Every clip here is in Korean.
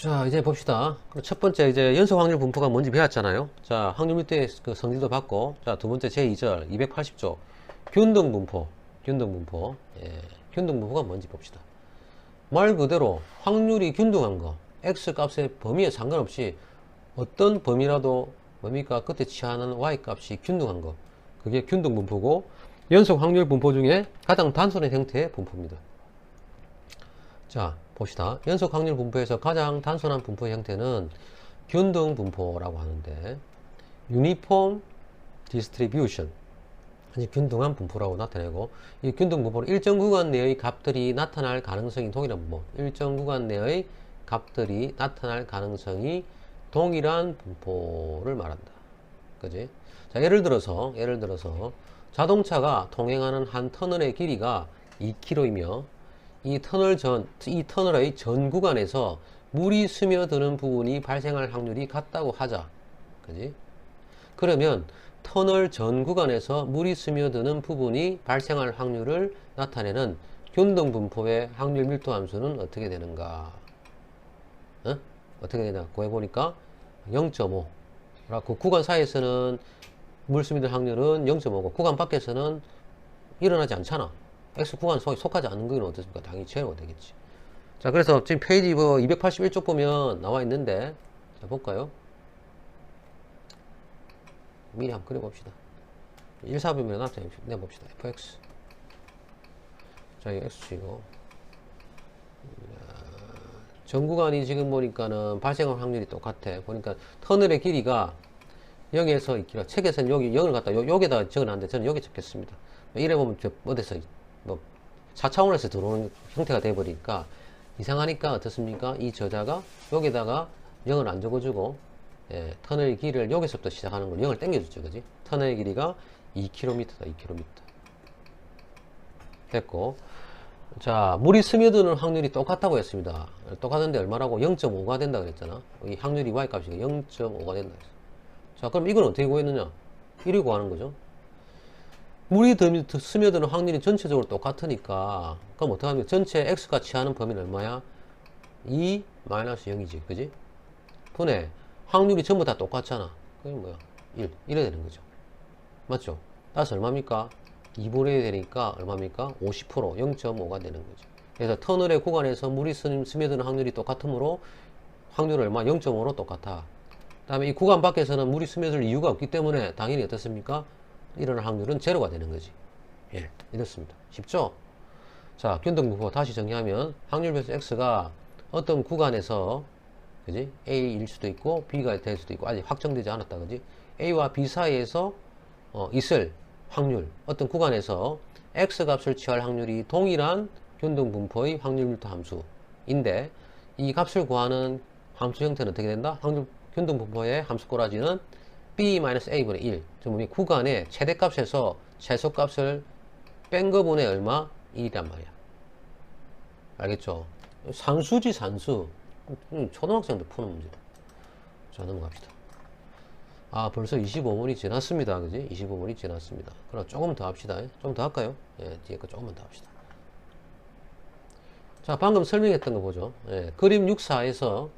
자, 이제 봅시다. 첫 번째 이제 연속 확률 분포가 뭔지 배웠잖아요. 자, 확률 밑에 그 성질도 봤고, 자, 두 번째 제2절 280조 균등 분포, 균등 분포, 예, 균등 분포가 뭔지 봅시다. 말 그대로 확률이 균등한 거, x 값의 범위에 상관없이 어떤 범위라도 뭡니까 그때 취하는 y 값이 균등한 거, 그게 균등 분포고 연속 확률 분포 중에 가장 단순한 형태의 분포입니다. 자, 봅시다. 연속 확률 분포에서 가장 단순한 분포 형태는 균등 분포라고 하는데 유니폼 디스트리뷰션. 아니 균등한 분포라고 나타내고 이 균등 분포는 일정 구간 내의 값들이 나타날 가능성이 동일한 분포. 일정 구간 내의 값들이 나타날 가능성이 동일한 분포를 말한다. 그지? 자 예를 들어서 예를 들어서 자동차가 통행하는 한 터널의 길이가 2km이며 이 터널 전, 이 터널의 전 구간에서 물이 스며드는 부분이 발생할 확률이 같다고 하자. 그지? 그러면 터널 전 구간에서 물이 스며드는 부분이 발생할 확률을 나타내는 균등 분포의 확률 밀도 함수는 어떻게 되는가? 어? 어떻게 되냐? 구해보니까 0.5. 그 구간 사이에서는 물 스며들 확률은 0.5고 구간 밖에서는 일어나지 않잖아. X 구간 속에 속하지 않는 거는 어떻습니까? 당연히 제로가 되겠지. 자, 그래서 지금 페이지 뭐 281쪽 보면 나와 있는데, 자, 볼까요? 미리 한번 그려봅시다. 1, 4비면 납작 내봅시다. fx. 자, 이거 x이고. 전 구간이 지금 보니까는 발생할 확률이 똑같아. 보니까 터널의 길이가 0에서 2km. 책에서는 여기 0을 갖다 요, 여기다 적어놨는데 저는 여기 적겠습니다. 이래 보면 저 어디서 뭐 4차원에서 들어오는 형태가 돼버리니까 이상하니까 어떻습니까? 이 저자가 여기다가 0을 안 적어주고 예, 터널 길이를 여기서부터 시작하는 걸 0을 땡겨줬죠. 그지? 터널 길이가 2km다. 2km. 됐고 자 물이 스며드는 확률이 똑같다고 했습니다. 똑같은데 얼마라고? 0.5가 된다 그랬잖아. 이 확률이 y값이 0.5가 된다. 자 그럼 이건 어떻게 구했느냐? 1이 구하는 거죠. 물이 더 스며드는 확률이 전체적으로 똑같으니까 그럼 하면 전체 x가 취하는 범위는 얼마야? 2 마이너스 0이지 그지? 분의 확률이 전부 다 똑같잖아 그게 뭐야? 1 이래 되는 거죠 맞죠? 따라서 얼마입니까? 2분의 1이 되니까 얼마입니까? 50% 0.5가 되는 거죠 그래서 터널의 구간에서 물이 스며드는 확률이 똑같으므로 확률 얼마? 0.5로 똑같아 그 다음에 이 구간 밖에서는 물이 스며들 이유가 없기 때문에 당연히 어떻습니까? 일어날 확률은 제로가 되는 거지. 예, 이렇습니다. 쉽죠? 자, 균등분포 다시 정리하면 확률 변수 x가 어떤 구간에서 그지? A일 수도 있고 B가 될 수도 있고 아직 확정되지 않았다. 그지? A와 B 사이에서 어, 있을 확률 어떤 구간에서 x 값을 취할 확률이 동일한 균등분포의 확률 밀도 함수인데 이 값을 구하는 함수 형태는 어떻게 된다? 확률 균등분포의 함수 꼬라지는 b-a분의 1. 즉, 이 구간의 최대값에서 최소값을 뺀 거분의 얼마? 1이란 말이야. 알겠죠? 산수지, 산수. 음, 초등학생들 푸는 문제. 자, 넘어갑시다. 아, 벌써 25분이 지났습니다. 그지? 25분이 지났습니다. 그럼 조금 더 합시다. 좀 더 할까요? 예, 뒤에 거 조금만 더 합시다. 자, 방금 설명했던 거 보죠. 예, 그림 6사에서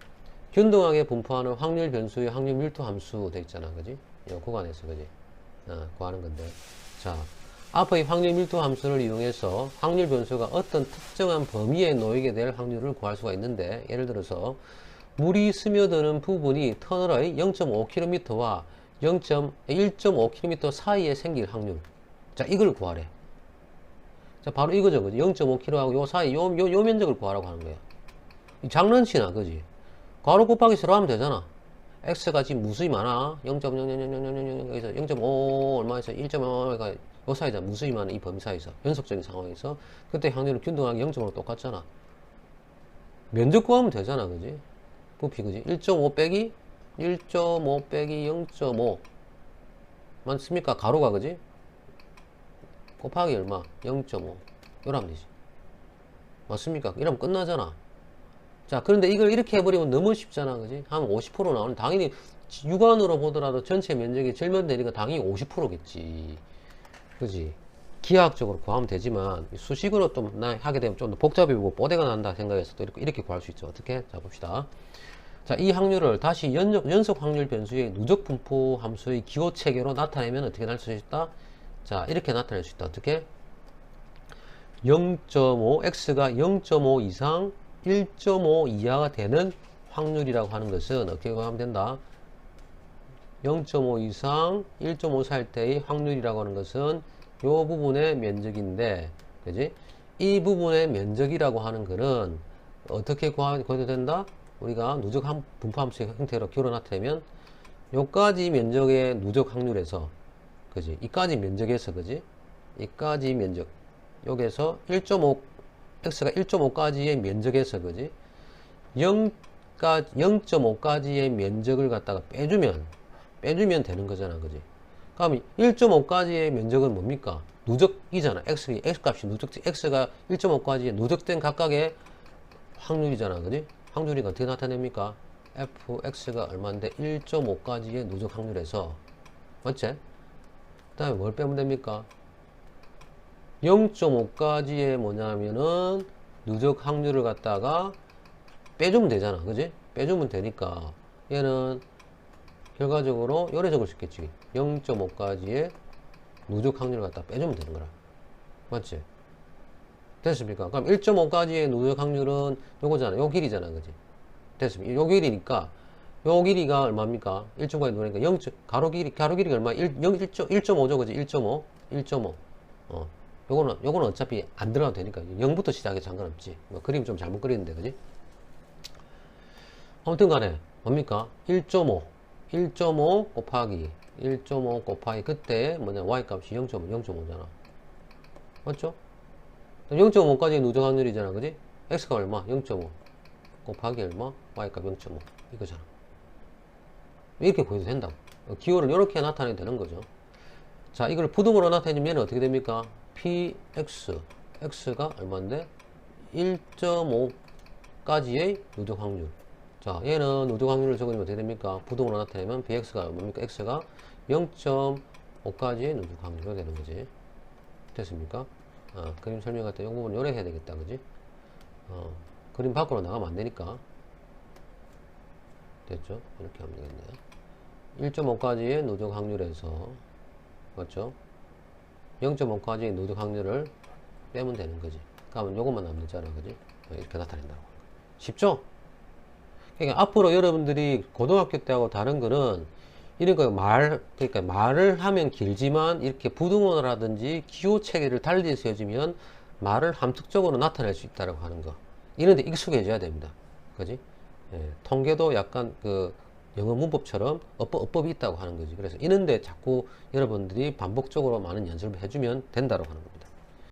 균등하게 분포하는 확률 변수의 확률 밀도 함수 돼 있잖아. 그지? 이 구간에서, 그지? 어, 구하는 건데. 자, 앞의 확률 밀도 함수를 이용해서 확률 변수가 어떤 특정한 범위에 놓이게 될 확률을 구할 수가 있는데, 예를 들어서, 물이 스며드는 부분이 터널의 0.5km와 0.1.5km 사이에 생길 확률. 자, 이걸 구하래. 자, 바로 이거죠. 그지? 0.5km하고 요 사이, 요, 요, 요 면적을 구하라고 하는 거야. 장난치나, 그지? 괄호 곱하기 세로 하면 되잖아. x가 지금 무수히 많아. 0.0000000 여기서 0.5 얼마에서 1.5가 그러니까 요 사이잖아. 무수히 많은 이 범위 사이에서 연속적인 상황에서 그때 확률은 균등하게 0.5로 똑같잖아. 면적 구하면 되잖아. 그지? 부피 그지? 1.5 빼기 1.5 빼기 0.5 맞습니까? 가로가 그지? 곱하기 얼마? 0.5 이러면 되지. 맞습니까? 이러면 끝나잖아. 자, 그런데 이걸 이렇게 해버리면 너무 쉽잖아. 그지? 한 50% 나오는, 당연히 육안으로 보더라도 전체 면적이 절면 되니까 당연히 50%겠지. 그지? 기하학적으로 구하면 되지만 수식으로 좀 나- 하게 되면 좀 더 복잡해 보고 뽀대가 난다 생각해서 또 이렇게, 이렇게 구할 수 있죠. 어떻게? 자 봅시다. 자, 이 확률을 다시 연적, 연속 확률 변수의 누적 분포 함수의 기호 체계로 나타내면 어떻게 날 수 있다? 자, 이렇게 나타낼 수 있다. 어떻게? 0.5, x가 0.5 이상 1.5 이하가 되는 확률이라고 하는 것은 어떻게 구하면 된다? 0.5 이상 1.5 살 때의 확률이라고 하는 것은 이 부분의 면적인데, 그지? 이 부분의 면적이라고 하는 것은 어떻게 구해도 된다? 우리가 누적 함, 분포 함수의 형태로 나타내면 요까지 면적의 누적 확률에서 그지? 이까지 면적에서 그지? 이까지 면적 여기에서 1.5 x가 1.5까지의 면적에서 그지? 0까 0.5까지의 면적을 갖다가 빼주면 빼주면 되는 거잖아 그지? 그럼 1.5까지의 면적은 뭡니까? 누적이잖아. x, x 값이 누적, x가 1.5까지의 누적된 각각의 확률이잖아. 그지? 확률이 어떻게 나타냅니까? fx가 얼마인데 1.5까지의 누적 확률에서 맞지? 그 다음에 뭘 빼면 됩니까? 0.5까지의 뭐냐면은 누적 확률을 갖다가 빼주면 되잖아. 그지? 빼주면 되니까 얘는 결과적으로 요래 적을 수 있겠지. 0.5까지의 누적 확률을 갖다 빼주면 되는 거라. 맞지? 됐습니까? 그럼 1.5까지의 누적 확률은 요거잖아. 요 길이잖아. 그지? 됐습니까? 요 길이니까 요 길이가 얼마입니까? 1.5까지 누르니까 0. 가로 길이 가로 길이가 얼마? 1 0 1.5죠. 그지? 1.5. 1.5. 어. 요거는 요거는 어차피 안 들어가도 되니까 0부터 시작해 상관없지. 뭐 그림 좀 잘못 그리는데. 그지? 아무튼 간에 뭡니까? 1.5 1.5 곱하기 1.5 곱하기 그때 뭐냐 y 값이 0.5 0.5잖아 맞죠? 0.5까지 누적 확률이잖아 그지? x가 얼마? 0.5 곱하기 얼마? y 값 0.5 이거잖아 이렇게 보여도 된다고 어, 기호를 이렇게 나타내도 되는 거죠 자 이걸 부등으로 나타내면 어떻게 됩니까? Px x가 얼마인데? 1.5까지의 누적 확률 자, 얘는 누적 확률을 적으면 어떻게 됩니까? 부동으로 나타내면 bx가 뭡니까? x가 0.5까지의 누적 확률이 되는 거지. 됐습니까? 아, 그림 설명할 때 이 부분 요래 해야 되겠다. 그지? 어, 그림 밖으로 나가면 안 되니까. 됐죠? 이렇게 하면 되겠네요. 1.5까지의 누적 확률에서, 맞죠? 0.5까지의 누적 확률을 빼면 되는 거지. 그러면 요것만 남는 자라, 그지? 어, 이렇게 나타낸다고. 쉽죠? 그러니까 앞으로 여러분들이 고등학교 때하고 다른 거는 이런 거 말, 그러니까 말을 하면 길지만 이렇게 부등호라든지 기호 체계를 달리 세워주면 말을 함축적으로 나타낼 수 있다고 하는 거. 이런 데 익숙해져야 됩니다. 그지? 예, 통계도 약간 그 영어 문법처럼 어법, 어법이 있다고 하는 거지. 그래서 이런데 자꾸 여러분들이 반복적으로 많은 연습을 해주면 된다고 하는 겁니다.